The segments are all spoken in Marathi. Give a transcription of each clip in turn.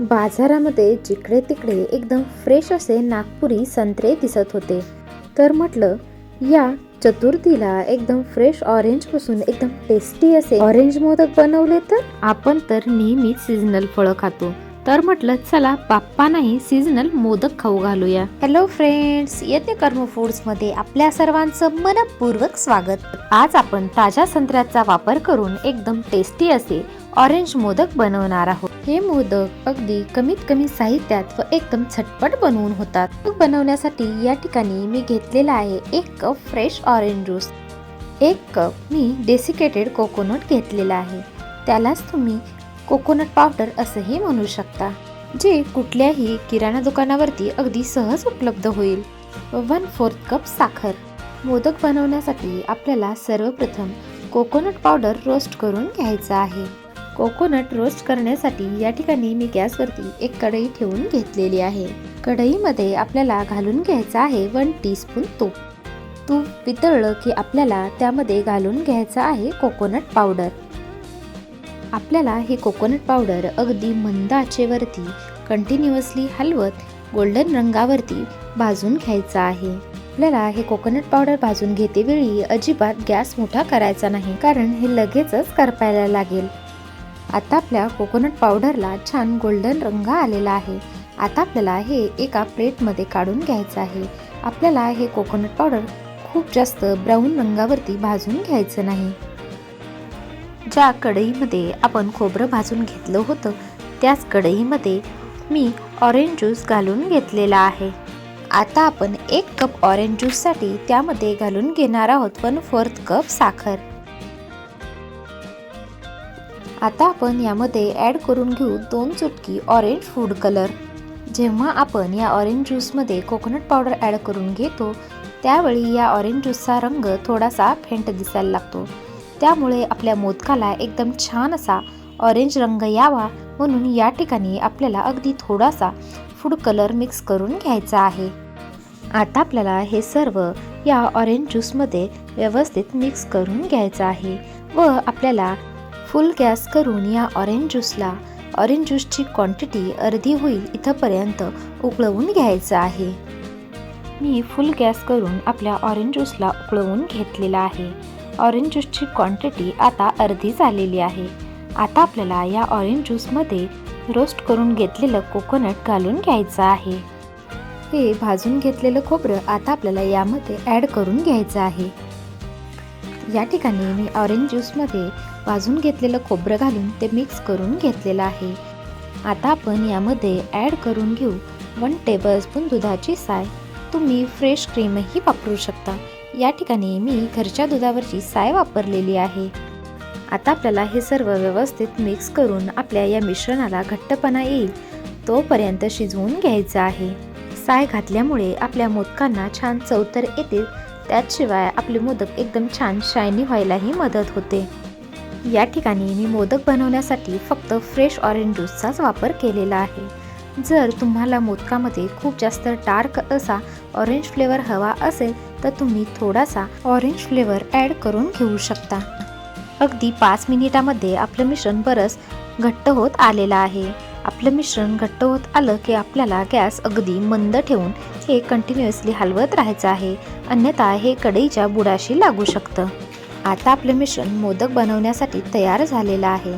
बाजारामध्ये जिकडे तिकडे एकदम फ्रेश असे नागपुरी संत्रे दिसत होते. तर म्हटलं या चतुर्थीला एकदम फ्रेश ऑरेंजपासून एकदम टेस्टी असे ऑरेंज मोदक बनवले तर? आपण तर नेहमीच सीझनल फळं खातो. तर म्हटलं चला बाप्पा नाही सीझनल मोदक खाऊ घालूया. हॅलो फ्रेंड्स येते कर्म फूड्समध्ये आपल्या सर्वांचं मनपूर्वक स्वागत. आज आपण ताज्या संत्र्याचा वापर करून एकदम टेस्टी असे ऑरेंज मोदक बनवणार आहोत. हे मोदक अगदी कमीत कमी साहित्यात व एकदम झटपट बनवून होतात. मोदक बनवण्यासाठी या ठिकाणी मी घेतलेला आहे एक कप फ्रेश ऑरेंज ज्यूस. एक कप मी डेसिकेटेड कोकोनट घेतलेला आहे. त्यालाच तुम्ही कोकोनट पावडर असंही म्हणू शकता जे कुठल्याही किराणा दुकानावरती अगदी सहज उपलब्ध होईल. वन फोर्थ कप साखर. मोदक बनवण्यासाठी आपल्याला सर्वप्रथम कोकोनट पावडर रोस्ट करून घ्यायचा आहे. कोकोनट रोस्ट करण्यासाठी या ठिकाणी मी गॅसवरती एक कढई ठेवून घेतलेली आहे. कढईमध्ये आपल्याला घालून घ्यायचं आहे वन टीस्पून तूप. तूप वितळलं की आपल्याला त्यामध्ये घालून घ्यायचं आहे कोकोनट पावडर. आपल्याला हे कोकोनट पावडर अगदी मंद आचेवरती कंटिन्युअसली हलवत गोल्डन रंगावरती भाजून घ्यायचं आहे. आपल्याला हे कोकोनट पावडर भाजून घेतेवेळी अजिबात गॅस मोठा करायचा नाही कारण हे लगेचच करपायला लागेल. आता आपल्या कोकोनट पावडरला छान गोल्डन रंग आलेला आहे. आता आपल्याला हे एका प्लेटमध्ये काढून घ्यायचं आहे. आपल्याला हे कोकोनट पावडर खूप जास्त ब्राऊन रंगावरती भाजून घ्यायचं नाही. ज्या कढईमध्ये आपण खोबरं भाजून घेतलं होतं त्याच कढईमध्ये मी ऑरेंज ज्यूस घालून घेतलेला आहे. आता आपण एक कप ऑरेंज ज्यूससाठी त्यामध्ये घालून घेणार आहोत वन फोर्थ कप साखर. आता आपण यामध्ये ॲड करून घेऊ दोन चुटकी ऑरेंज फूड कलर जेव्हा आपण या ऑरेंज ज्यूसमध्ये कोकोनट पावडर ॲड करून घेतो त्यावेळी या ऑरेंज ज्यूसचा रंग थोडासा फेंट दिसायला लागतो. त्यामुळे आपल्या मोदकाला एकदम छान असा ऑरेंज रंग यावा म्हणून या ठिकाणी आपल्याला अगदी थोडासा फूड कलर मिक्स करून घ्यायचा आहे. आता आपल्याला हे सर्व या ऑरेंज ज्यूसमध्ये व्यवस्थित मिक्स करून घ्यायचं आहे व आपल्याला फुल गॅस करून या ऑरेंज ज्यूसला. ऑरेंज ज्यूसची क्वांटिटी अर्धी होईल इथंपर्यंत उकळवून घ्यायचं आहे. मी फुल गॅस करून आपल्या ऑरेंज ज्यूसला उकळवून घेतलेला आहे. ऑरेंज ज्यूसची क्वांटिटी आता अर्धी झालेली आहे. आता आपल्याला या ऑरेंज ज्यूसमध्ये रोस्ट करून घेतलेलं कोकोनट घालून घ्यायचं आहे. हे भाजून घेतलेलं खोबरं आता आपल्याला यामध्ये ॲड करून घ्यायचं आहे. या ठिकाणी मी ऑरेंज ज्यूसमध्ये भाजून घेतलेलं खोबरं घालून ते मिक्स करून घेतलेलं आहे. आता आपण यामध्ये ॲड करून घेऊ वन टेबलस्पून दुधाची साय. तुम्ही फ्रेश क्रीमही वापरू शकता. या ठिकाणी मी घरच्या दुधावरची साय वापरलेली आहे. आता आपल्याला हे सर्व व्यवस्थित मिक्स करून आपल्या या मिश्रणाला घट्टपणा येईल तोपर्यंत शिजवून घ्यायचं आहे. साय घातल्यामुळे आपल्या मोदकांना छान चवतर येतील त्याचशिवाय आपले मोदक एकदम छान शायनी व्हायलाही मदत होते. या ठिकाणी मी मोदक बनवण्यासाठी फक्त फ्रेश ऑरेंज ज्यूसचाच वापर केलेला आहे. जर तुम्हाला मोदकामध्ये खूप जास्त डार्क असा ऑरेंज फ्लेवर हवा असेल तर तुम्ही थोडासा ऑरेंज फ्लेवर ॲड करून घेऊ शकता. अगदी पाच मिनिटामध्ये आपलं मिश्रण बरंच घट्ट होत आलेलं आहे. आपलं मिश्रण घट्ट होत आलं की आपल्याला गॅस अगदी मंद ठेवून हे कंटिन्युअसली हलवत राहायचं आहे. अन्यथा हे कढईच्या बुडाशी लागू शकतं. आता आपलं मिश्रण मोदक बनवण्यासाठी तयार झालेलं आहे.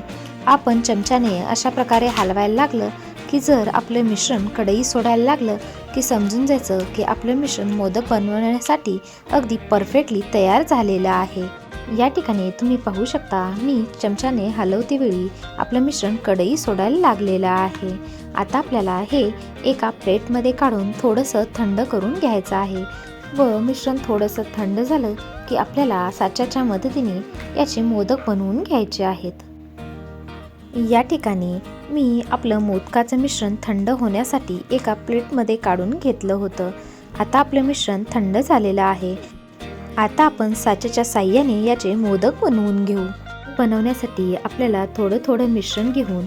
आपण चमच्याने अशा प्रकारे हलवायला लागलं की जर आपलं मिश्रण कढई सोडायला लागलं की समजून जायचं की आपलं मिश्रण मोदक बनवण्यासाठी अगदी परफेक्टली तयार झालेलं आहे. या ठिकाणी तुम्ही पाहू शकता मी चमच्याने हलवते वेळी आपलं मिश्रण कढई सोडायला लागलेलं आहे. आता आपल्याला हे एका प्लेटमध्ये काढून थोडंसं थंड करून घ्यायचं आहे. व मिश्रण थोडंसं थंड झालं की आपल्याला साच्याच्या मदतीने याचे मोदक बनवून घ्यायचे आहेत. या ठिकाणी मी आपलं मोदकाचं मिश्रण थंड होण्यासाठी एका प्लेटमध्ये काढून घेतलं होतं. आता आपलं मिश्रण थंड झालेलं आहे. आता आपण साच्याच्या साह्याने याचे मोदक बनवून घेऊ. बनवण्यासाठी आपल्याला थोडं थोडं मिश्रण घेऊन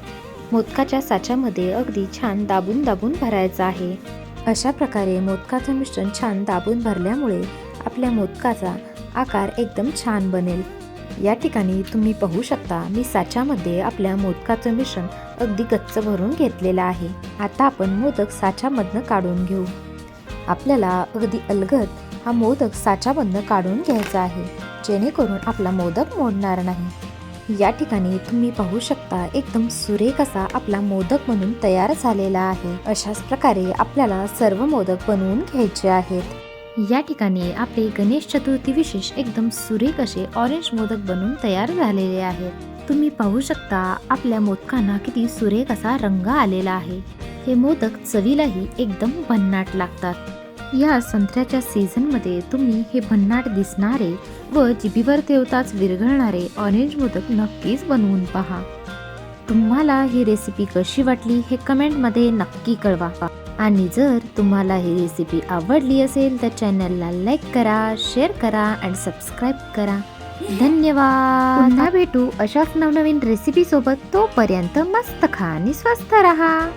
मोदकाच्या साच्यामध्ये अगदी छान दाबून दाबून भरायचं आहे. अशा प्रकारे मोदकाचं मिश्रण छान दाबून भरल्यामुळे आपल्या मोदकाचा आकार एकदम छान बनेल. या ठिकाणी तुम्ही पाहू शकता मी साच्यामध्ये आपल्या मोदकाचं मिश्रण अगदी गच्च भरून घेतलेलं आहे. आता आपण मोदक साच्यामधनं काढून घेऊ. आपल्याला अगदी अलगद हा मोदक साच्यामधनं काढून घ्यायचा आहे. जेणेकरून आपला मोदक मोडणार नाही. या ठिकाणी तुम्ही पाहू शकता एकदम सुरेख असा आपला मोदक म्हणून तयार झालेला आहे. अशाच प्रकारे आपल्याला सर्व मोदक बनवून घ्यायचे आहेत. या ठिकाणी आपले गणेश चतुर्थी विशेष एकदम सुरेख असे ऑरेंज मोदक बनवून तयार झालेले आहेत. तुम्ही पाहू शकता आपल्या मोदकांना किती सुरेख असा रंग आलेला आहे. हे मोदक चवीलाही एकदम भन्नाट लागतात. या संत्र्याच्या सीझनमध्ये तुम्ही हे भन्नाट दिसणारे व जिभीवर ठेवताच विरघळणारे ऑरेंज मोदक नक्कीच बनवून पहा. तुम्हाला ही रेसिपी कशी वाटली हे कमेंटमध्ये नक्की कळवा. आणि जर तुम्हाला ही रेसिपी आवडली असेल तर चॅनलला लाईक करा शेअर करा अँड सबस्क्राईब करा. धन्यवाद! पुन्हा भेटू अशाच नवनवीन रेसिपी सोबत तोपर्यंत मस्त खा आणि स्वस्त रहा.